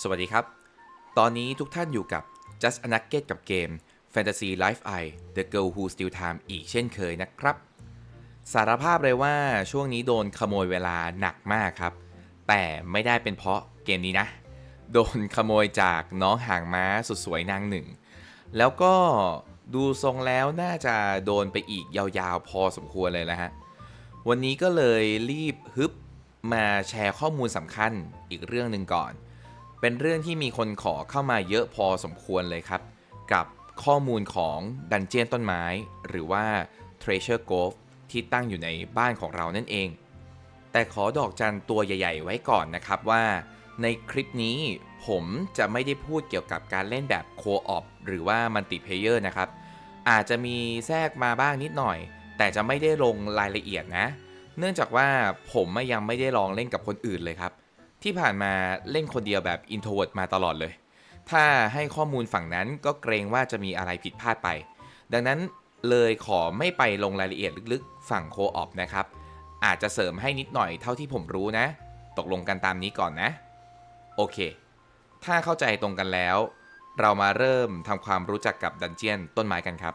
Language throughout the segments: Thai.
สวัสดีครับ ตอนนี้ทุกท่านอยู่กับ Just a Nugget กับเกม Fantasy Life I The Girl Who Steal Time อีกเช่นเคยนะครับ สารภาพเลยว่าช่วงนี้โดนขโมยเวลาหนักมากครับ แต่ไม่ได้เป็นเพราะเกมนี้นะ โดนขโมยจากน้องห่างม้าสุดสวยนางหนึ่ง แล้วก็ดูทรงแล้วน่าจะโดนไปอีกยาวๆ พอสมควรเลยนะฮะ วันนี้ก็เลยรีบฮึบมาแชร์ข้อมูลสำคัญอีกเรื่องหนึ่งก่อน เป็นเรื่องที่มีคนขอเข้ามาเยอะพอสมควรเลยครับ กับข้อมูลของดันเจียนต้นไม้ หรือว่า Treasure Grove ที่ตั้งอยู่ในบ้านของเรานั่นเอง แต่ขอดอกจันตัวใหญ่ ๆ ไว้ก่อนนะครับว่า ในคลิปนี้ผมจะไม่ได้พูดเกี่ยวกับการเล่นแบบโคออปหรือว่ามัลติเพเยอร์นะครับ อาจจะมีแทรกมาบ้างนิดหน่อย แต่จะไม่ได้ลงรายละเอียดนะ เนื่องจากว่าผมยังไม่ได้ลองเล่นกับคนอื่นเลยครับ ที่ผ่านมาเล่นคนเดียวแบบ introvert มาตลอดเลย ถ้าให้ข้อมูลฝั่งนั้นก็เกรงว่าจะมีอะไรผิดพลาดไป ดังนั้นเลยขอไม่ไปลงรายละเอียดลึกๆ ฝั่งโคออปนะครับ อาจจะเสริมให้นิดหน่อยเท่าที่ผมรู้นะ ตกลงกันตามนี้ก่อนนะ โอเค ถ้าเข้าใจตรงกันแล้ว เรามาเริ่มทำความรู้จักกับดันเจียนต้นไม้กันครับ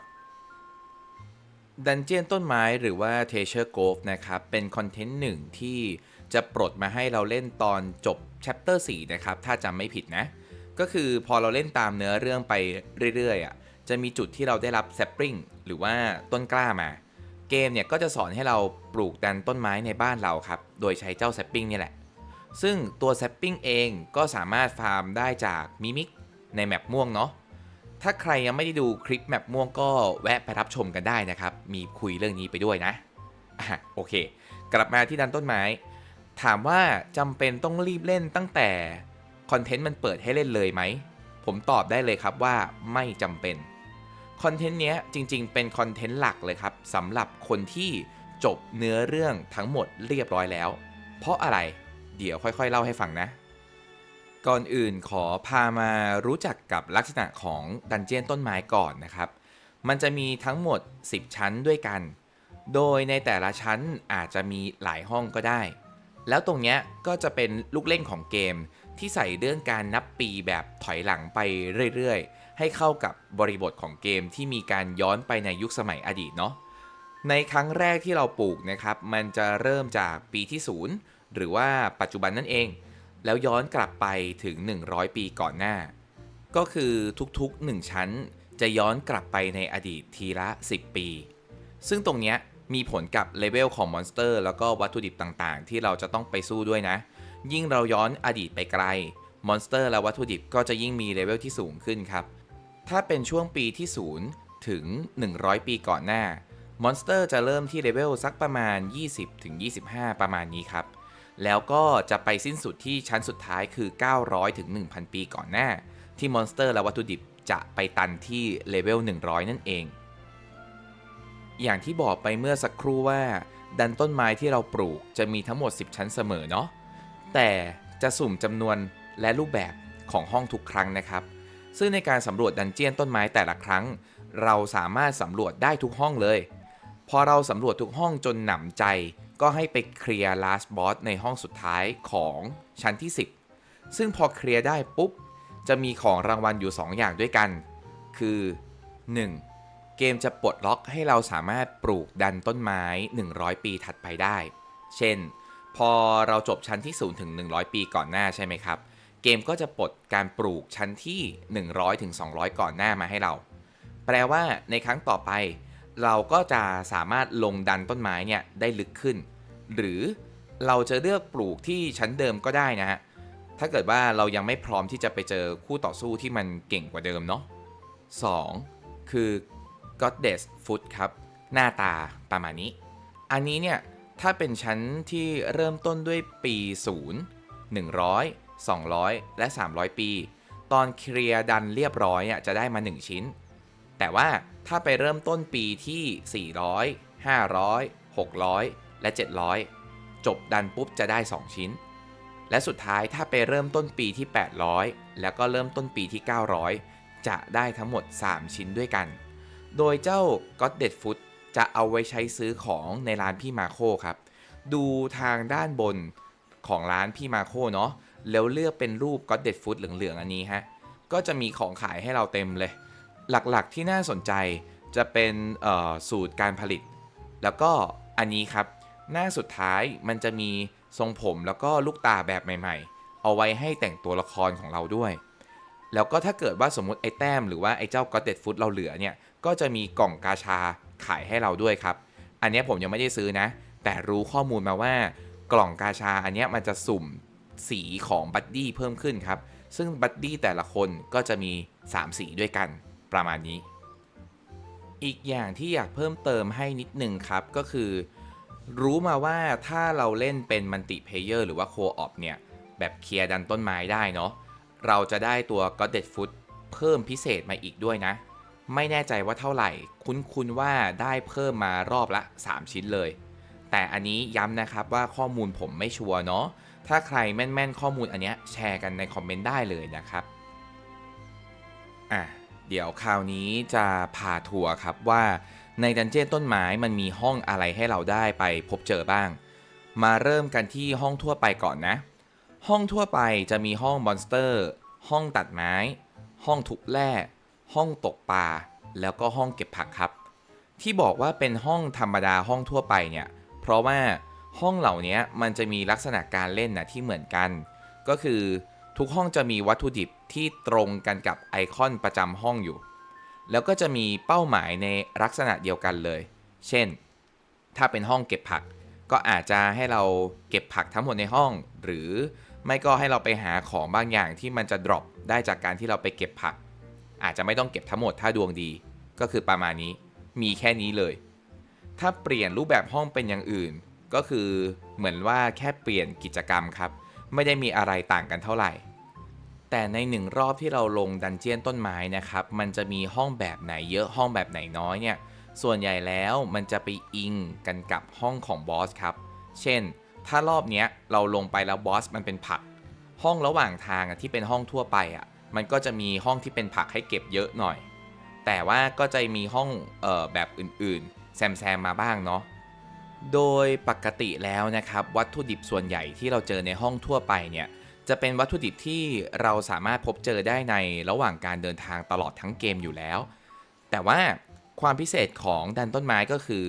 ดันเจียนต้นไม้หรือว่า Treasure Grove นะครับ เป็นคอนเทนต์หนึ่งที่ จะปลดมาให้เราเล่นตอนจบ Chapter 4 นะครับ ถ้าจำไม่ผิดนะ ก็คือพอเราเล่นตามเนื้อเรื่องไปเรื่อยๆอะจะมีจุดที่เราได้รับแซปปริงหรือว่าต้นกล้ามา เกมเนี่ยก็จะสอนให้เราปลูกดันต้นไม้ในบ้านเราครับ โดยใช้เจ้าแซปปิ้งนี่แหละ ซึ่งตัวแซปปิ้งเองก็สามารถฟาร์มได้จากมิมิกในแมปม่วงเนาะถ้าใครยังไม่ได้ดูคลิปแมปม่วงก็แวะไปรับชมกันได้นะครับ มีคุยเรื่องนี้ไปด้วยนะอะโอเค กลับมาที่ดันต้นไม้ ถามว่าจำเป็นต้องรีบเล่นตั้งแต่คอนเทนต์มันเปิดให้เล่นเลยไหม ผมตอบได้เลยครับว่าไม่จำเป็นคอนเทนต์เนี้ยจริงๆ เป็นคอนเทนต์หลักเลยครับสำหรับคนที่จบเนื้อเรื่องทั้งหมดเรียบร้อยแล้ว เพราะอะไรเดี๋ยวค่อยๆ เล่าให้ฟังนะ ก่อนอื่นขอพามารู้จักกับลักษณะของดันเจียนต้นไม้ก่อนนะครับ มันจะมีทั้งหมด 10 ชั้นด้วยกัน โดยในแต่ละชั้นอาจจะมีหลายห้องก็ได้ แล้วตรงเนี้ยก็จะเป็นลูกเล่นของเกม ที่ใส่เรื่องการนับปีแบบถอยหลังไปเรื่อยๆ ให้เข้ากับบริบทของเกมที่มีการย้อนไปในยุคสมัยอดีตเนาะในครั้งแรกที่เราปลูกนะครับ มันจะเริ่มจากปีที่ 0 หรือว่าปัจจุบันนั่นเอง แล้วย้อนกลับไปถึง 100 ปีก่อนหน้า ก็คือทุกๆ 1 ชั้นจะย้อนกลับไปในอดีตทีละ 10 ปี ซึ่งตรงเนี้ย มีผลกับเลเวลของมอนสเตอร์แล้วก็วัตถุดิบต่างๆ ที่เราจะต้องไปสู้ด้วยนะ ยิ่งเราย้อนอดีตไปไกล มอนสเตอร์และวัตถุดิบก็จะยิ่งมีเลเวลที่สูงขึ้นครับ ถ้าเป็นช่วงปีที่ 0 ถึง 100 ปีก่อนหน้ามอนสเตอร์จะเริ่มที่เลเวลสักประมาณ 20ถึง25 ประมาณนี้ครับ แล้วก็จะไปสิ้นสุดที่ชั้นสุดท้ายคือ 900ถึง1,000 ปีก่อนหน้า ที่มอนสเตอร์และวัตถุดิบจะไปตันที่เลเวล100 นั่นเอง อย่างที่บอกไปเมื่อสักครู่ว่า ดันต้นไม้ที่เราปลูกจะมีทั้งหมด 10 ชั้นเสมอเนาะแต่จะสุ่มจำนวนและรูปแบบของห้องทุกครั้งนะครับ ซึ่งในการสำรวจดันเจียนต้นไม้แต่ละครั้ง เราสามารถสำรวจได้ทุกห้องเลย พอเราสำรวจทุกห้องจนหนำใจ ก็ให้ไปเคลียร์ last boss ในห้องสุดท้ายของชั้นที่ 10 ซึ่งพอเคลียร์ได้ปุ๊บ จะมีของรางวัลอยู่ 2 อย่างด้วยกัน คือ 1. เกมจะปลดล็อกให้เราสามารถปลูกดันต้นไม้ 100 ปีถัดไปได้ เช่น พอเราจบชั้นที่ 0 ถึง 100 ปีก่อนหน้าใช่ไหมครับ เกมก็จะปลดการปลูกชั้นที่ 100 ถึง 200 ก่อนหน้ามาให้เรา แปลว่าในครั้งต่อไป เราก็จะสามารถลงดันต้นไม้เนี่ยได้ลึกขึ้น หรือเราจะเลือกปลูกที่ชั้นเดิมก็ได้นะฮะ ถ้าเกิดว่าเรายังไม่พร้อมที่จะไปเจอคู่ต่อสู้ที่มันเก่งกว่าเดิมเนาะ 2. คือ Goddess Foot ครับ หน้าตาประมาณนี้ อันนี้เนี่ย ถ้าเป็นชั้นที่เริ่มต้นด้วยปี 0 100 200 และ 300 ปี ตอนเคลียร์ดันเรียบร้อยอะจะได้มา 1 ชิ้น แต่ว่าถ้าไปเริ่มต้นปีที่ 400 500 600 และ 700 จบดันปุ๊บจะได้ 2 ชิ้น และสุดท้ายถ้าไปเริ่มต้นปีที่ 800 แล้วก็เริ่มต้นปีที่ 900 จะได้ทั้งหมด 3 ชิ้นด้วยกัน โดยเจ้า God d e a d Foot จะเอาไว้ใช้ซื้อของในร้านพี่มาโคครับ ดูทางด้านบนของร้านพี่มาโคเนาะแล้วเลือกเป็นรูป God d e a d Food เหลืองๆ อันนี้ฮะ ก็จะมีของขายให้เราเต็มเลย หลักๆที่น่าสนใจจะเป็นสูตรการผลิต แล้วก็อันนี้ครับ หน้าสุดท้ายมันจะมีทรงผมแล้วก็ลูกตาแบบใหม่ ๆ เอาไว้ให้แต่งตัวละครของเราด้วย แล้วก็ถ้าเกิดว่าสมมติไอ้แต้มหรือว่าไอ้เจ้า God d e a d Food เราเหลือเนี่ย ก็จะมีกล่องกาชาขายให้เราด้วยครับ อันนี้ผมยังไม่ได้ซื้อนะ แต่รู้ข้อมูลมาว่ากล่องกาชาอันนี้มันจะสุ่มสีของบัดดี้เพิ่มขึ้นครับ ซึ่งบัดดี้แต่ละคนก็จะมี 3 สีด้วยกันประมาณนี้ อีกอย่างที่อยากเพิ่มเติมให้นิดนึงครับก็คือ รู้มาว่าถ้าเราเล่นเป็นมัลติเพเยอร์หรือว่าโคออปเนี่ย แบบเคลียร์ดันต้นไม้ได้เนาะเราจะได้ตัว God d e a d Food เพิ่มพิเศษมาอีกด้วยนะ ไม่แน่ใจว่าเท่าไหร่ คุ้นๆว่าได้เพิ่มมารอบละ 3 ชิ้นเลย แต่อันนี้ย้ำนะครับว่าข้อมูลผมไม่ชัวร์เนาะ ถ้าใครแม่นๆข้อมูลอันเนี้ยแชร์กันในคอมเมนต์ได้เลยนะครับ อะ เดี๋ยวคราวนี้จะพาทัวร์ครับว่าในดันเจี้ยนต้นไม้มันมีห้องอะไรให้เราได้ไปพบเจอบ้าง มาเริ่มกันที่ห้องทั่วไปก่อนนะ ห้องทั่วไปจะมีห้องมอนสเตอร์ ห้องตัดไม้ ห้องทุบแร่ ห้องตกปลา แล้วก็ห้องเก็บผักครับ ที่บอกว่าเป็นห้องธรรมดาห้องทั่วไปเนี่ย เพราะว่าห้องเหล่านี้มันจะมีลักษณะการเล่นนะที่เหมือนกัน ก็คือทุกห้องจะมีวัตถุดิบที่ตรงกันกับไอคอนประจำห้องอยู่ แล้วก็จะมีเป้าหมายในลักษณะเดียวกันเลย เช่น ถ้าเป็นห้องเก็บผัก ก็อาจจะให้เราเก็บผักทั้งหมดในห้อง หรือไม่ก็ให้เราไปหาของบางอย่างที่มันจะ drop ได้จากการที่เราไปเก็บผัก อาจจะไม่ต้องเก็บทั้งหมดถ้าดวงดี ก็คือประมาณนี้ มีแค่นี้เลย ถ้าเปลี่ยนรูปแบบห้องเป็นอย่างอื่น ก็คือเหมือนว่าแค่เปลี่ยนกิจกรรมครับ ไม่ได้มีอะไรต่างกันเท่าไหร่ แต่ในหนึ่งรอบที่เราลงดันเจียนต้นไม้นะครับ มันจะมีห้องแบบไหนเยอะห้องแบบไหนน้อยเนี่ย ส่วนใหญ่แล้วมันจะไปอิงกันกับห้องของบอสครับ เช่น ถ้ารอบเนี้ยเราลงไปแล้วบอสมันเป็นผัก ห้องระหว่างทางที่เป็นห้องทั่วไปอะ มันก็จะมีห้องที่เป็นผักให้เก็บเยอะหน่อย แต่ว่าก็จะมีห้องเออแบบอื่นๆแซมแซมๆมาบ้างเนาะโดยปกติแล้วนะครับ วัตถุดิบส่วนใหญ่ที่เราเจอในห้องทั่วไปเนี่ยจะเป็นวัตถุดิบที่เราสามารถพบเจอได้ในระหว่างการเดินทางตลอดทั้งเกมอยู่แล้ว แต่ว่าความพิเศษของดันต้นไม้ก็คือ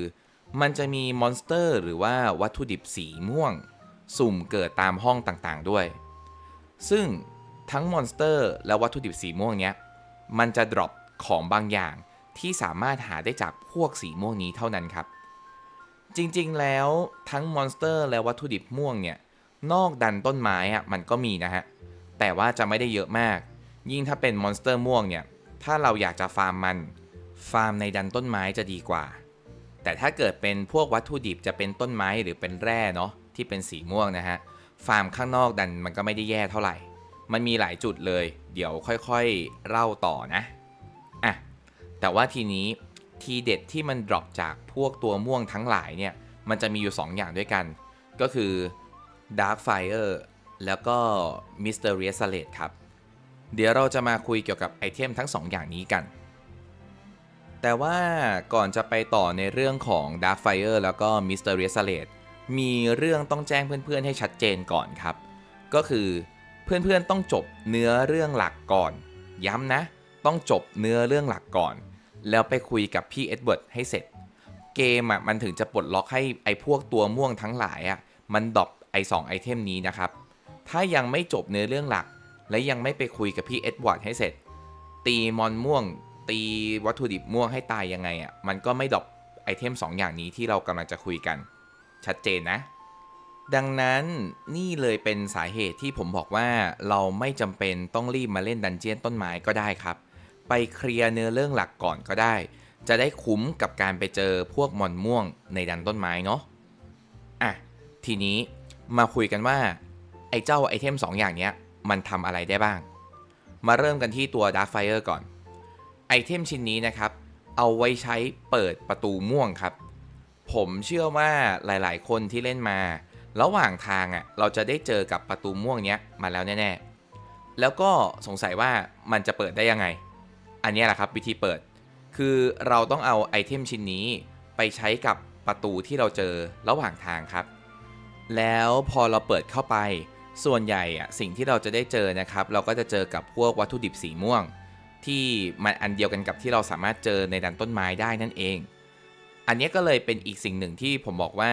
มันจะมีมอนสเตอร์ หรือว่าวัตถุดิบสีม่วง สุ่มเกิดตามห้องต่างๆด้วย ซึ่ง ทั้งมอนสเตอร์และวัตถุดิบสีม่วงเนี้ยมันจะดรอปของบางอย่างที่สามารถหาได้จากพวกสีม่วงนี้เท่านั้นครับ จริงๆแล้วทั้งมอนสเตอร์และวัตถุดิบม่วงเนี่ยนอกดันต้นไม้อะมันก็มีนะฮะ แต่ว่าจะไม่ได้เยอะมาก ยิ่งถ้าเป็นมอนสเตอร์ม่วงเนี่ยถ้าเราอยากจะฟาร์มมัน ฟาร์มในดันต้นไม้จะดีกว่า แต่ถ้าเกิดเป็นพวกวัตถุดิบจะเป็นต้นไม้หรือเป็นแร่เนาะที่เป็นสีม่วงนะฮะฟาร์มข้างนอกดันมันก็ไม่ได้แย่เท่าไหร่ มันมีหลายจุดเลย เดี๋ยวค่อยๆเล่าต่อนะอะแต่ว่าทีนี้ทีเด็ดที่มันดรอปจากพวกตัวม่วงทั้งหลายเนี่ย มันจะมีอยู่ 2 อย่างด้วยกัน ก็คือ Dark Fire แล้วก็ Mysterious Slate ครับ เดี๋ยวเราจะมาคุยเกี่ยวกับไอเทมทั้ง 2 อย่างนี้กัน แต่ว่าก่อนจะไปต่อในเรื่องของ Dark Fire แล้วก็ Mysterious Slate มีเรื่องต้องแจ้งเพื่อนๆให้ชัดเจนก่อนครับ ก็คือ เพื่อนๆต้องจบเนื้อเรื่องหลักก่อน ย้ำนะ ต้องจบเนื้อเรื่องหลักก่อน แล้วไปคุยกับพี่เอ็ดเวิร์ดให้เสร็จ เกมอะมันถึงจะปลดล็อกให้ไอ้พวกตัวม่วงทั้งหลายอะมันดรอปไอ้สองไอเทมนี้นะครับ ถ้ายังไม่จบเนื้อเรื่องหลัก และยังไม่ไปคุยกับพี่เอ็ดเวิร์ดให้เสร็จ ตีมอนม่วง ตีวัตถุดิบม่วงให้ตายยังไงอะมันก็ไม่ดรอปไอเทมสองอย่างนี้ที่เรากำลังจะคุยกัน ชัดเจนนะ ดังนั้นนี่เลยเป็นสาเหตุที่ผมบอกว่าเราไม่จำเป็นต้องรีบมาเล่นดันเจียนต้นไม้ก็ได้ครับ ไปเคลียร์เนื้อเรื่องหลักก่อนก็ได้ จะได้คุ้มกับการไปเจอพวกมอนม่วงในดันต้นไม้เนาะอะทีนี้มาคุยกันว่า ไอ้เจ้าไอเทม2ออย่างเนี้ยมันทำอะไรได้บ้าง มาเริ่มกันที่ตัว Dark Fire ก่อน ไอเทมชิ้นนี้นะครับ เอาไว้ใช้เปิดประตูม่วงครับ ผมเชื่อว่าหลายๆ คนที่เล่นมา ระหว่างทางอะเราจะได้เจอกับประตูม่วงเนี้ยมาแล้วแน่ๆ แล้วก็สงสัยว่ามันจะเปิดได้ยังไง อันนี้แหละครับวิธีเปิด คือเราต้องเอาไอเทมชิ้นนี้ไปใช้กับประตูที่เราเจอระหว่างทางครับ แล้วพอเราเปิดเข้าไป ส่วนใหญ่อะสิ่งที่เราจะได้เจอนะครับ เราก็จะเจอกับพวกวัตถุดิบสีม่วง ที่มันอันเดียวกันกับที่เราสามารถเจอในดันต้นไม้ได้นั่นเอง อันนี้ก็เลยเป็นอีกสิ่งหนึ่งที่ผมบอกว่า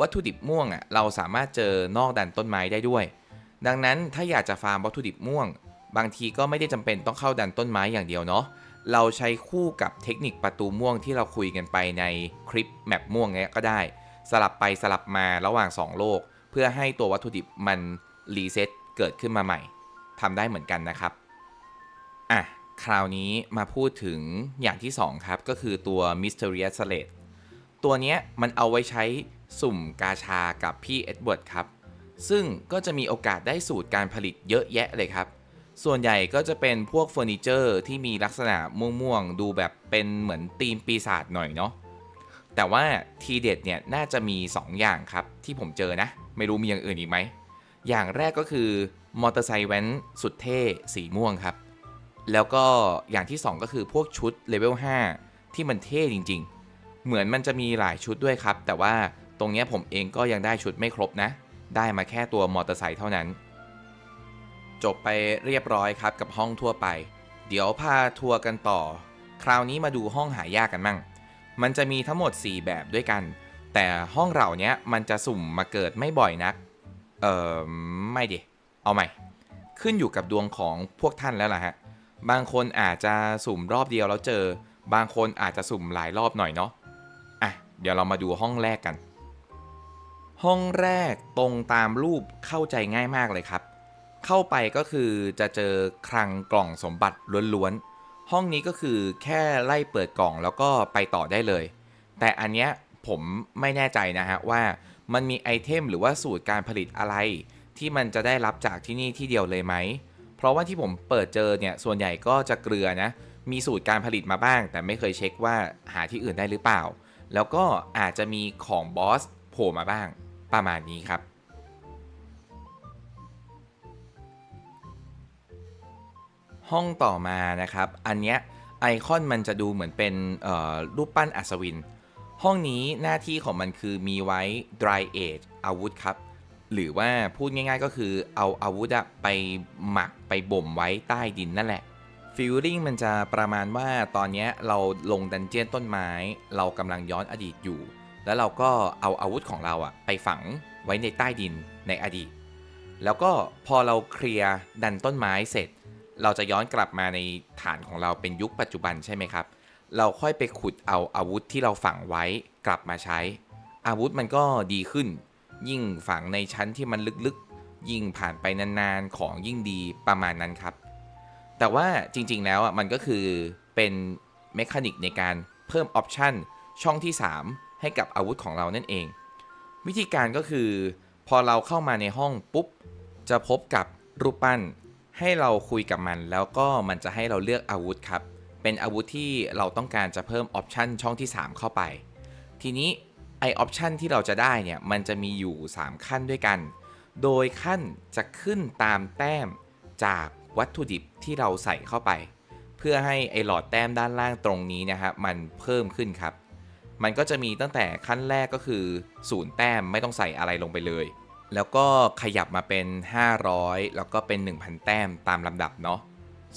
วัตถุดิบม่วงอะเราสามารถเจอนอกดันต้นไม้ได้ด้วย ดังนั้นถ้าอยากจะฟาร์มวัตถุดิบม่วง บางทีก็ไม่ได้จำเป็นต้องเข้าดันต้นไม้อย่างเดียวเนาะเราใช้คู่กับเทคนิคประตูม่วงที่เราคุยกันไปในคลิปแมปม่วงเนี้ยก็ได้ สลับไปสลับมาระหว่าง 2 โลก เพื่อให้ตัววัตถุดิบมันรีเซ็ตเกิดขึ้นมาใหม่ทำได้เหมือนกันนะครับอะคราวนี้มาพูดถึงอย่างที่ 2 ครับ ก็คือตัว Mysterious Slate ตัวเนี้ยมันเอาไว้ใช้ สุ่มกาชากับพี่เอ็ดเวิร์ดครับ ซึ่งก็จะมีโอกาสได้สูตรการผลิตเยอะแยะเลยครับ ส่วนใหญ่ก็จะเป็นพวกเฟอร์นิเจอร์ที่มีลักษณะม่วงๆ ดูแบบเป็นเหมือนธีมปีศาจหน่อยเนาะ แต่ว่าทีเด็ดเนี่ยน่าจะมี 2 อย่างครับ ที่ผมเจอนะ ไม่รู้มีอย่างอื่นอีกไหม อย่างแรกก็คือมอเตอร์ไซค์แว้นสุดเท่สีม่วงครับ แล้วก็อย่างที่ 2 ก็คือพวกชุดเลเวล5ที่มันเท่จริง ๆ เหมือนมันจะมีหลายชุดด้วยครับ แต่ว่า ตรงนี้ผมเองก็ยังได้ชุดไม่ครบนะ ได้มาแค่ตัวมอเตอร์ไซค์เท่านั้น จบไปเรียบร้อยครับกับห้องทั่วไป เดี๋ยวพาทัวร์กันต่อ คราวนี้มาดูห้องหายากกันมั่ง มันจะมีทั้งหมด 4 แบบด้วยกัน แต่ห้องเราเนี้ยมันจะสุ่มมาเกิดไม่บ่อยนัก เออไม่ดิ เอาใหม่ ขึ้นอยู่กับดวงของพวกท่านแล้วล่ะฮะ บางคนอาจจะสุ่มรอบเดียวแล้วเจอ บางคนอาจจะสุ่มหลายรอบหน่อยเนาะ อะ เดี๋ยวเรามาดูห้องแรกกัน ห้องแรกตรงตามรูปเข้าใจง่ายมากเลยครับ เข้าไปก็คือจะเจอคลังกล่องสมบัติล้วนๆ ห้องนี้ก็คือแค่ไล่เปิดกล่องแล้วก็ไปต่อได้เลย แต่อันเนี้ยผมไม่แน่ใจนะฮะว่ามันมีไอเทมหรือว่าสูตรการผลิตอะไร ที่มันจะได้รับจากที่นี่ที่เดียวเลยไหม เพราะว่าที่ผมเปิดเจอเนี่ยส่วนใหญ่ก็จะเกลือนะ มีสูตรการผลิตมาบ้าง แต่ไม่เคยเช็คว่าหาที่อื่นได้หรือเปล่า แล้วก็อาจจะมีของบอสโผล่มาบ้าง ประมาณนี้ครับห้องต่อมานะครับ อันเนี้ยไอคอนมันจะดูเหมือนเป็นรูปปั้นอัศวิน ห้องนี้หน้าที่ของมันคือมีไว้ dry age อาวุธครับ หรือว่าพูดง่ายๆก็คือเอาอาวุธไปหมักไปบ่มไว้ใต้ดินนั่นแหละฟีลลิ่งมันจะประมาณว่าตอนนี้เราลงดันเจียนต้นไม้ เรากำลังย้อนอดีตอยู่ แล้วเราก็เอาอาวุธของเราอะไปฝังไว้ในใต้ดินในอดีต แล้วก็พอเราเคลียร์ดันต้นไม้เสร็จ เราจะย้อนกลับมาในฐานของเราเป็นยุคปัจจุบันใช่ไหมครับ เราค่อยไปขุดเอาอาวุธที่เราฝังไว้กลับมาใช้ อาวุธมันก็ดีขึ้น ยิ่งฝังในชั้นที่มันลึกๆ ยิ่งผ่านไปนานๆ ของยิ่งดีประมาณนั้นครับ แต่ว่าจริงๆแล้วอะมันก็คือเป็นเมคานิกในการเพิ่มออปชันช่องที่ 3 ให้กับอาวุธของเรานั่นเอง วิธีการก็คือ พอเราเข้ามาในห้องปุ๊บ จะพบกับรูปปั้น ให้เราคุยกับมัน แล้วก็มันจะให้เราเลือกอาวุธครับ เป็นอาวุธที่เราต้องการจะเพิ่มออปชันช่องที่ 3 เข้าไป ทีนี้ไอออปชันที่เราจะได้เนี่ยมันจะมีอยู่ 3 ขั้นด้วยกัน โดยขั้นจะขึ้นตามแต้มจากวัตถุดิบที่เราใส่เข้าไป เพื่อให้ไอหลอดแต้มด้านล่างตรงนี้นะฮะมันเพิ่มขึ้นครับ มันก็จะมีตั้งแต่ขั้นแรกก็คือศูนย์แต้มไม่ต้องใส่อะไรลงไปเลย แล้วก็ขยับมาเป็น 500 แล้วก็เป็น 1,000 แต้มตามลำดับเนาะ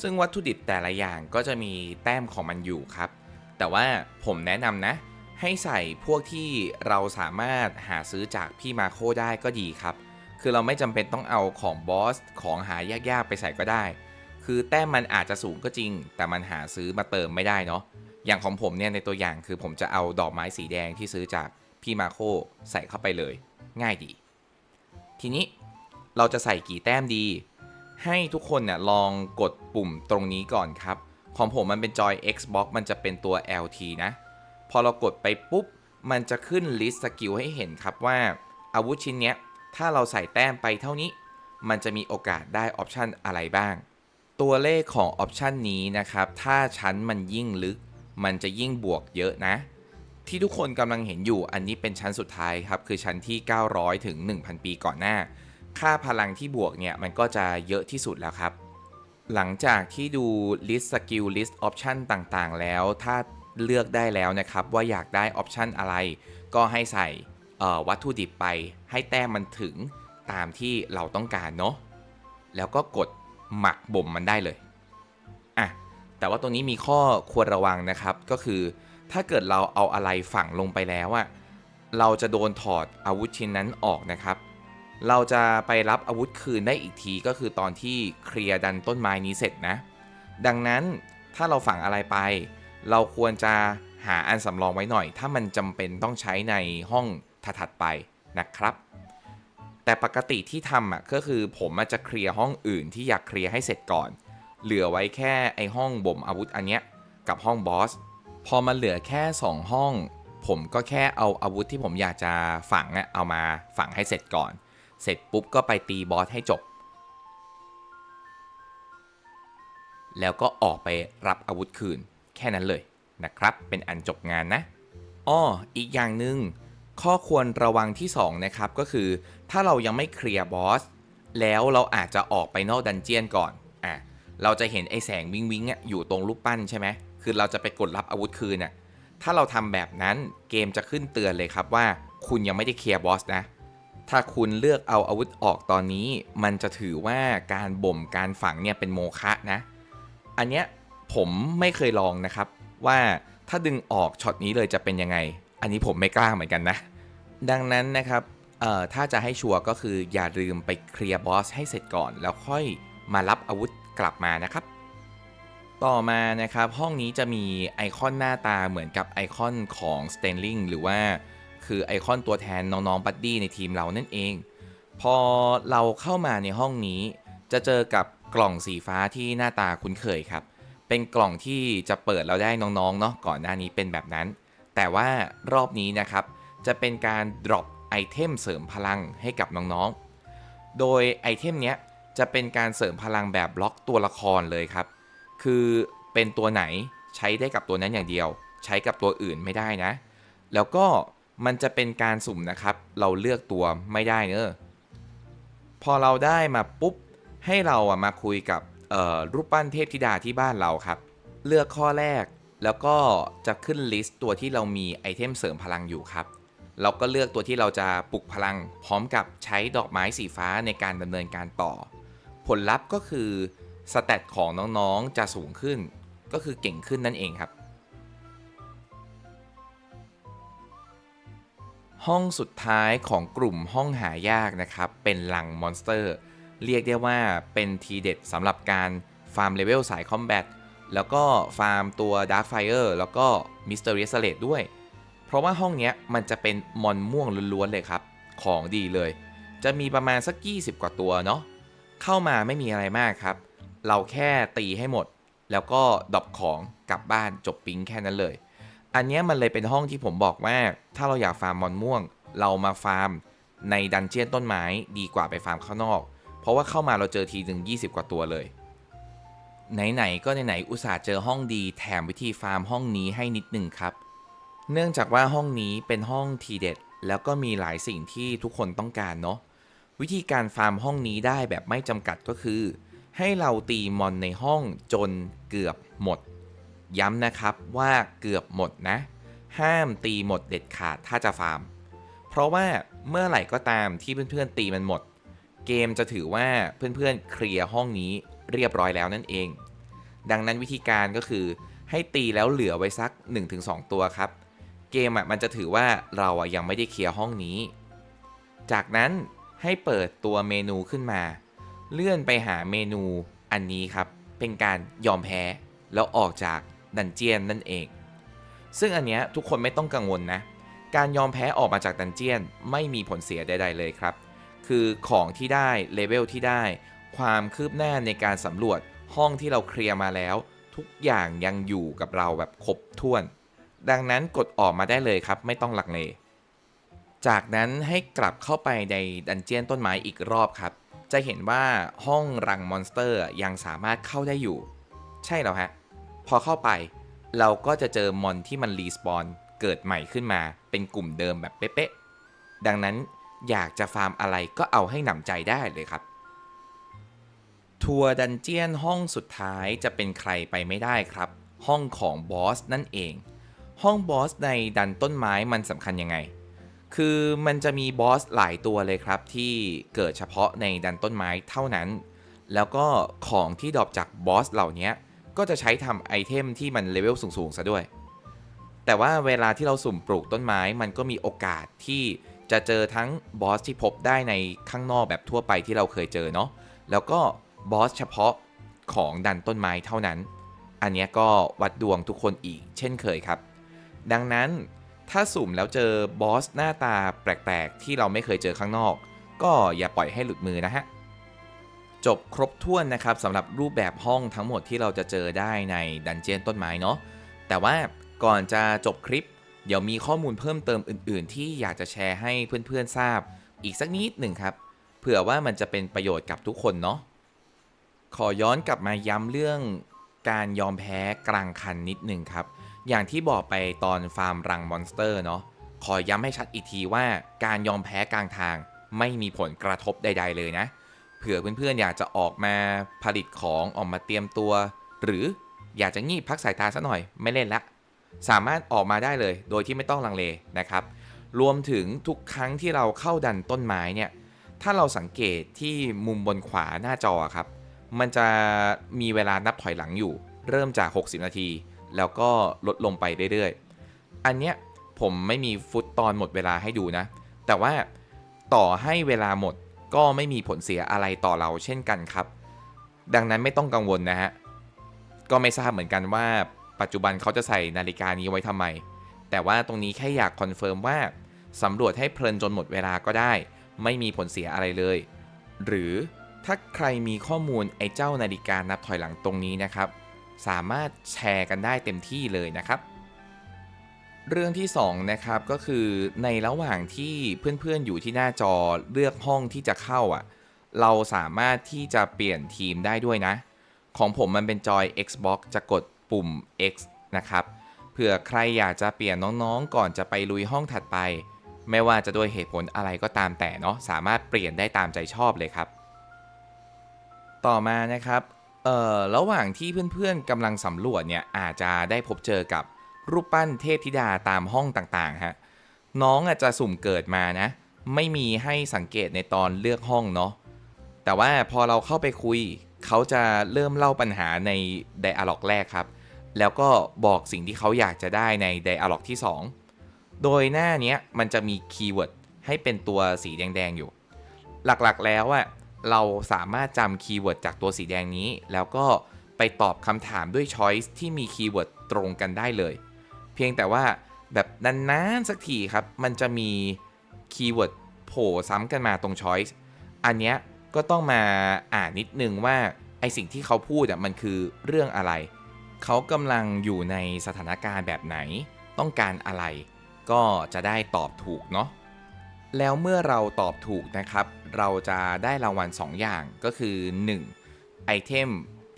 ซึ่งวัตถุดิบแต่ละอย่างก็จะมีแต้มของมันอยู่ครับ แต่ว่าผมแนะนำนะ ให้ใส่พวกที่เราสามารถหาซื้อจากพี่มาโคได้ก็ดีครับ คือเราไม่จำเป็นต้องเอาของบอสของหายากๆไปใส่ก็ได้ คือแต้มมันอาจจะสูงก็จริง แต่มันหาซื้อมาเติมไม่ได้เนาะ อย่างของผมเนี่ยในตัวอย่างคือผมจะเอาดอกไม้สีแดงที่ซื้อจากพี่มาโคใส่เข้าไปเลย ง่ายดี ทีนี้เราจะใส่กี่แต้มดี ให้ทุกคนเนี่ยลองกดปุ่มตรงนี้ก่อนครับ ของผมมันเป็นจอย Xbox มันจะเป็นตัว LT นะ พอเรากดไปปุ๊บ มันจะขึ้นลิสต์สกิลให้เห็นครับว่า อาวุธชิ้นเนี้ยถ้าเราใส่แต้มไปเท่านี้ มันจะมีโอกาสได้ออปชันอะไรบ้าง ตัวเลขของออปชันนี้นะครับ ถ้าชั้นมันยิ่งลึก มันจะยิ่งบวกเยอะนะ ที่ทุกคนกำลังเห็นอยู่อันนี้เป็นชั้นสุดท้ายครับ คือชั้นที่ 900 ถึง 1,000 ปีก่อนหน้า ค่าพลังที่บวกเนี่ยมันก็จะเยอะที่สุดแล้วครับ หลังจากที่ดู list skill list option ต่างๆ แล้วถ้าเลือกได้แล้วนะครับว่าอยากได้ option อะไร ก็ให้ใส่วัตถุดิบไปให้แต้มมันถึงตามที่เราต้องการเนาะแล้วก็กดหมักบ่มมันได้เลย อะ แต่ว่าตรงนี้มีข้อควรระวังนะครับ ก็คือถ้าเกิดเราเอาอะไรฝังลงไปแล้วอะเราจะโดนถอดอาวุธชิ้นนั้นออกนะครับ เราจะไปรับอาวุธคืนได้อีกทีก็คือตอนที่เคลียร์ดันต้นไม้นี้เสร็จนะ ดังนั้นถ้าเราฝังอะไรไป เราควรจะหาอันสำรองไว้หน่อย ถ้ามันจำเป็นต้องใช้ในห้องถัดไปนะครับ แต่ปกติที่ทำอะก็คือผมอาจจะเคลียร์ห้องอื่นที่อยากเคลียร์ให้เสร็จก่อน เหลือไว้แค่ไอห้องบ่มอาวุธอันเนี้ยกับห้องบอส พอมันเหลือแค่ 2 ห้อง ผมก็แค่เอาอาวุธที่ผมอยากจะฝังอะเอามาฝังให้เสร็จก่อน เสร็จปุ๊บก็ไปตีบอสให้จบ แล้วก็ออกไปรับอาวุธคืน แค่นั้นเลยนะครับ เป็นอันจบงานนะอ้ออีกอย่างหนึ่งข้อควรระวังที่ 2 นะครับ ก็คือ ถ้าเรายังไม่เคลียร์บอส แล้วเราอาจจะออกไปนอกดันเจียนก่อน เราจะเห็นไอ้แสงวิงวิงอะอยู่ตรงรูปปั้นใช่ไหมคือเราจะไปกดรับอาวุธคืนอะถ้าเราทำแบบนั้นเกมจะขึ้นเตือนเลยครับว่า คุณยังไม่ได้เคลียร์บอสนะ ถ้าคุณเลือกเอาอาวุธออกตอนนี้ มันจะถือว่าการบ่มการฝังเนี่ยเป็นโมฆะนะ อันเนี้ยผมไม่เคยลองนะครับว่าถ้าดึงออกช็อตนี้เลยจะเป็นยังไง อันนี้ผมไม่กล้าเหมือนกันนะ ดังนั้นนะครับเอ่อถ้าจะให้ชัวร์ก็คืออย่าลืมไปเคลียร์บอสให้เสร็จก่อน แล้วค่อยมารับอาวุธ กลับมานะครับ ต่อมานะครับห้องนี้จะมีไอคอนหน้าตาเหมือนกับไอคอนของ s t a n l i n g หรือว่าคือไอคอนตัวแทนน้องๆบัดดี้ในทีมเรานั่นเอง พอเราเข้ามาในห้องนี้ จะเจอกับกล่องสีฟ้าที่หน้าตาคุ้นเคยครับ เป็นกล่องที่จะเปิดเราได้น้องๆเนาะก่อนหน้านี้เป็นแบบนั้น แต่ว่ารอบนี้นะครับ จะเป็นการ drop ไอเทมเสริมพลังให้กับน้องๆ โดยไอเทมเนี้ย จะเป็นการเสริมพลังแบบล็อกตัวละครเลยครับ คือเป็นตัวไหนใช้ได้กับตัวนั้นอย่างเดียว ใช้กับตัวอื่นไม่ได้นะ แล้วก็มันจะเป็นการสุ่มนะครับ เราเลือกตัวไม่ได้เนอะพอเราได้มาปุ๊บให้เราอะมาคุยกับรูปปั้นเทพธิดาที่บ้านเราครับ เลือกข้อแรกแล้วก็จะขึ้นลิสต์ตัวที่เรามีไอเทมเสริมพลังอยู่ครับ เราก็เลือกตัวที่เราจะปลุกพลังพร้อมกับใช้ดอกไม้สีฟ้าในการดำเนินการต่อ ผลลัพธ์ก็คือสเตตของน้องๆจะสูงขึ้น ก็คือเก่งขึ้นนั่นเองครับ ห้องสุดท้ายของกลุ่มห้องหายากนะครับ เป็นลังมอนสเตอร์ เรียกได้ว่าเป็นทีเด็ดสำหรับการฟาร์มเลเวลสายคอมแบทแล้วก็ฟาร์มตัว Dark Fire แล้วก็ Mysterious s l a t e ด้วย เพราะว่าห้องนี้มันจะเป็นมอนม่วงล้วนๆเลยครับ ของดีเลย จะมีประมาณสัก 20 กว่าตัวเนาะ เข้ามาไม่มีอะไรมากครับ เราแค่ตีให้หมด แล้วก็ดอปของกลับบ้านจบปิ๊งแค่นั้นเลย อันนี้มันเลยเป็นห้องที่ผมบอกว่า ถ้าเราอยากฟาร์มมอนม่วง เรามาฟาร์มในดันเจียนต้นไม้ดีกว่าไปฟาร์มข้างนอก เพราะว่าเข้ามาเราเจอทีถึง 20 กว่าตัวเลย ไหนๆก็ไหนๆอุตส่าห์เจอห้องดีแถมวิธีฟาร์มห้องนี้ให้นิดนึงครับ เนื่องจากว่าห้องนี้เป็นห้องทีเด็ดแล้วก็มีหลายสิ่งที่ทุกคนต้องการเนาะ วิธีการฟาร์มห้องนี้ได้แบบไม่จำกัดก็คือ ให้เราตีมอนในห้องจนเกือบหมด ย้ำนะครับว่าเกือบหมดนะ ห้ามตีหมดเด็ดขาดถ้าจะฟาร์ม เพราะว่าเมื่อไหร่ก็ตามที่เพื่อนๆตีมันหมด เกมจะถือว่าเพื่อนๆเคลียร์ห้องนี้เรียบร้อยแล้วนั่นเอง ดังนั้นวิธีการก็คือ ให้ตีแล้วเหลือไว้สัก 1-2 ตัวครับ เกมอะมันจะถือว่าเราอะยังไม่ได้เคลียร์ห้องนี้ จากนั้น ให้เปิดตัวเมนูขึ้นมา เลื่อนไปหาเมนูอันนี้ครับ เป็นการยอมแพ้แล้วออกจากดันเจียนนั่นเอง ซึ่งอันเนี้ยทุกคนไม่ต้องกังวลนะ การยอมแพ้ออกมาจากดันเจียนไม่มีผลเสียใดๆเลยครับ คือของที่ได้เลเวลที่ได้ ความคืบหน้าในการสำรวจห้องที่เราเคลียร์มาแล้ว ทุกอย่างยังอยู่กับเราแบบครบถ้วน ดังนั้นกดออกมาได้เลยครับ ไม่ต้องหลังเล จากนั้นให้กลับเข้าไปในดันเจียนต้นไม้อีกรอบครับ จะเห็นว่าห้องรังมอนสเตอร์ยังสามารถเข้าได้อยู่ ใช่แล้วฮะ พอเข้าไป เราก็จะเจอมอนที่มันรีสปอนเกิดใหม่ขึ้นมา เป็นกลุ่มเดิมแบบเป๊ะๆ ดังนั้นอยากจะฟาร์มอะไรก็เอาให้หนำใจได้เลยครับ ทัวร์ดันเจียนห้องสุดท้ายจะเป็นใครไปไม่ได้ครับ ห้องของบอสนั่นเอง ห้องบอสในดันต้นไม้มันสำคัญยังไง คือมันจะมีบอสหลายตัวเลยครับ ที่เกิดเฉพาะในดันต้นไม้เท่านั้น แล้วก็ของที่ดรอปจากบอสเหล่านี้ก็จะใช้ทำไอเทมที่มันเลเวลสูงๆซะด้วย แต่ว่าเวลาที่เราสุ่มปลูกต้นไม้มันก็มีโอกาสที่จะเจอทั้งบอสที่พบได้ในข้างนอกแบบทั่วไปที่เราเคยเจอเนาะแล้วก็บอสเฉพาะของดันต้นไม้เท่านั้น อันนี้ก็วัดดวงทุกคนอีกเช่นเคยครับ ดังนั้น ถ้าสุ่มแล้วเจอบอสหน้าตาแปลกๆ ที่เราไม่เคยเจอข้างนอก ก็อย่าปล่อยให้หลุดมือนะฮะ จบครบถ้วนนะครับสำหรับรูปแบบห้องทั้งหมดที่เราจะเจอได้ในดันเจียนต้นไม้เนาะแต่ว่าก่อนจะจบคลิป เดี๋ยวมีข้อมูลเพิ่มเติมอื่น ๆ ที่อยากจะแชร์ให้เพื่อนๆทราบ อีกสักนิดหนึ่งครับเผื่อว่ามันจะเป็นประโยชน์กับทุกคนเนาะขอย้อนกลับมาย้ำเรื่องการยอมแพ้กลางคันนิดหนึ่งครับ อย่างที่บอกไปตอนฟาร์มรังมอนสเตอร์เนาะขอย้ำให้ชัดอีกทีว่าการยอมแพ้กลางทางไม่มีผลกระทบใด ๆ เลยนะ เผื่อเพื่อนๆอยากจะออกมาผลิตของออกมาเตรียมตัว หรืออยากจะงีบพักสายตาซะหน่อยไม่เล่นละ สามารถออกมาได้เลยโดยที่ไม่ต้องลังเลนะครับ รวมถึงทุกครั้งที่เราเข้าดันต้นไม้เนี่ย ถ้าเราสังเกตที่มุมบนขวาหน้าจอครับ มันจะมีเวลานับถอยหลังอยู่ เริ่มจาก 60 นาที แล้วก็ลดลงไปเรื่อยๆ อันเนี้ยผมไม่มีฟุตตอนหมดเวลาให้ดูนะ แต่ว่าต่อให้เวลาหมดก็ไม่มีผลเสียอะไรต่อเราเช่นกันครับ ดังนั้นไม่ต้องกังวลนะฮะ ก็ไม่ทราบเหมือนกันว่าปัจจุบันเขาจะใส่นาฬิกานี้ไว้ทำไม แต่ว่าตรงนี้แค่อยากคอนเฟิร์มว่าสำรวจให้เพลินจนหมดเวลาก็ได้ ไม่มีผลเสียอะไรเลย หรือถ้าใครมีข้อมูลไอ้เจ้านาฬิกานับถอยหลังตรงนี้นะครับ สามารถแชร์กันได้เต็มที่เลยนะครับ เรื่องที่2นะครับก็คือในระหว่างที่เพื่อนๆอยู่ที่หน้าจอเลือกห้องที่จะเข้าอะเราสามารถที่จะเปลี่ยนทีมได้ด้วยนะ ของผมมันเป็นจอย Xbox จะกดปุ่ม X นะครับเผื่อใครอยากจะเปลี่ยนน้องๆ ก่อนจะไปลุยห้องถัดไป ไม่ว่าจะด้วยเหตุผลอะไรก็ตามแต่เนาะสามารถเปลี่ยนได้ตามใจชอบเลยครับ ต่อมานะครับ เอ่อระหว่างที่เพื่อนๆกำลังสำรวจเนี่ยอาจจะได้พบเจอกับรูปปั้นเทพธิดาตามห้องต่างๆฮะน้องอาจจะสุ่มเกิดมานะ ไม่มีให้สังเกตในตอนเลือกห้องเนาะแต่ว่าพอเราเข้าไปคุย เขาจะเริ่มเล่าปัญหาในไดอะล็อกแรกครับ แล้วก็บอกสิ่งที่เขาอยากจะได้ในไดอะล็อกที่ 2 โดยหน้าเนี้ยมันจะมีคีย์เวิร์ดให้เป็นตัวสีแดงๆอยู่ หลักๆแล้วอะ เราสามารถจำคีย์เวิร์ดจากตัวสีแดงนี้ แล้วก็ไปตอบคำถามด้วยช้อยส์ที่มีคีย์เวิร์ดตรงกันได้เลย เพียงแต่ว่าแบบนานๆสักทีครับ มันจะมีคีย์เวิร์ดโผล่ซ้ำกันมาตรงช้อยส์อันเนี้ยก็ต้องมาอ่านนิดนึงว่าไอสิ่งที่เขาพูดอะมันคือเรื่องอะไร เขากำลังอยู่ในสถานการณ์แบบไหน ต้องการอะไร ก็จะได้ตอบถูกเนาะ แล้วเมื่อเราตอบถูกนะครับ เราจะได้รางวัล 2 อย่างก็คือ 1. ไอเทม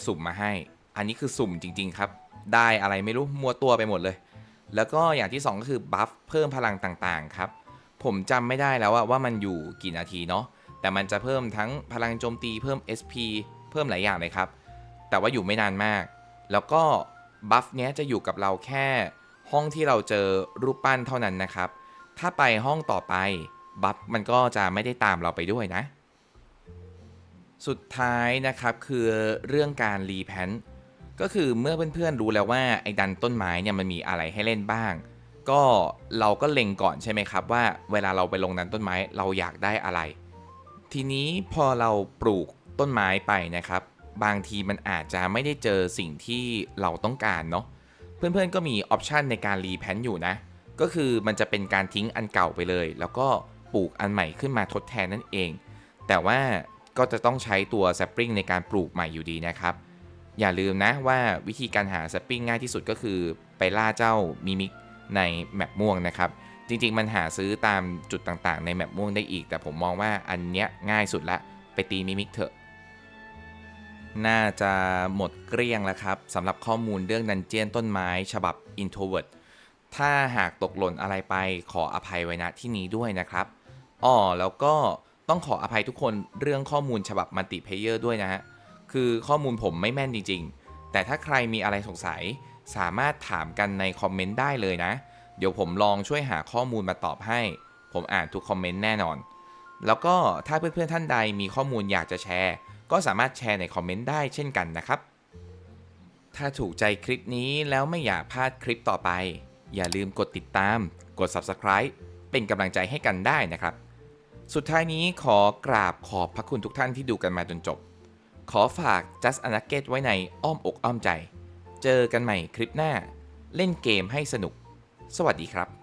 สุ่มมาให้ อันนี้คือสุ่มจริง ๆ ครับ ได้อะไรไม่รู้มัวตัวไปหมดเลย แล้วก็อย่างที่ 2 ก็คือบัฟเพิ่มพลังต่างๆ ครับ ผมจำไม่ได้แล้วว่าว่ามันอยู่กี่นาทีเนาะแต่มันจะเพิ่มทั้งพลังโจมตีเพิ่ม SP เพิ่มหลายอย่างเลยครับ แต่ว่าอยู่ไม่นานมาก แล้วก็บัฟเนี้ยจะอยู่กับเราแค่ห้องที่เราเจอรูปปั้นเท่านั้นนะครับ ถ้าไปห้องต่อไป บัฟมันก็จะไม่ได้ตามเราไปด้วยนะ สุดท้ายนะครับคือเรื่องการรีแพนก็คือเมื่อเพื่อนๆรู้แล้วว่าไอ้ดันต้นไม้เนี่ยมันมีอะไรให้เล่นบ้าง ก็เราก็เล็งก่อนใช่ไหมครับว่าเวลาเราไปลงดันต้นไม้เราอยากได้อะไร ทีนี้พอเราปลูกต้นไม้ไปนะครับ บางทีมันอาจจะไม่ได้เจอสิ่งที่เราต้องการเนาะเพื่อนๆก็มีออปชันในการรีแพนอยู่นะ ก็คือมันจะเป็นการทิ้งอันเก่าไปเลย แล้วก็ ปลูกอันใหม่ขึ้นมาทดแทนนั่นเอง แต่ว่าก็จะต้องใช้ตัวแซปริงในการปลูกใหม่อยู่ดีนะครับ อย่าลืมนะว่าวิธีการหาแซปริงง่ายที่สุดก็คือไปล่าเจ้ามิมิกในแมปม่วงนะครับ จริงๆ มันหาซื้อตามจุดต่างๆ ในแมปม่วงได้อีก แต่ผมมองว่าอันเนี้ยง่ายสุดละ ไปตีมิมิกเถอะ น่าจะหมดเกลี้ยงแล้วครับสำหรับข้อมูลเรื่องดันเจียนต้นไม้ฉบับ Introvert ถ้าหากตกหล่นอะไรไปขออภัยไว้ณที่นี้ด้วยนะครับ อ๋อแล้วก็ต้องขออภัยทุกคนเรื่องข้อมูลฉบับมัลติเพเยอร์ด้วยนะฮะ คือข้อมูลผมไม่แม่นจริง ๆ แต่ถ้าใครมีอะไรสงสัย สามารถถามกันในคอมเมนต์ได้เลยนะ เดี๋ยวผมลองช่วยหาข้อมูลมาตอบให้ ผมอ่านทุกคอมเมนต์แน่นอน แล้วก็ถ้าเพื่อนๆท่านใดมีข้อมูลอยากจะแชร์ ก็สามารถแชร์ในคอมเมนต์ได้เช่นกันนะครับ ถ้าถูกใจคลิปนี้แล้วไม่อยากพลาดคลิปต่อไป อย่าลืมกดติดตาม กด Subscribe เป็นกำลังใจให้กันได้นะครับ สุดท้ายนี้ขอกราบขอบพระคุณทุกท่านที่ดูกันมาจนจบ ขอฝาก Just a Nugget ไว้ในอ้อมอกอ้อมใจ เจอกันใหม่คลิปหน้า เล่นเกมให้สนุก สวัสดีครับ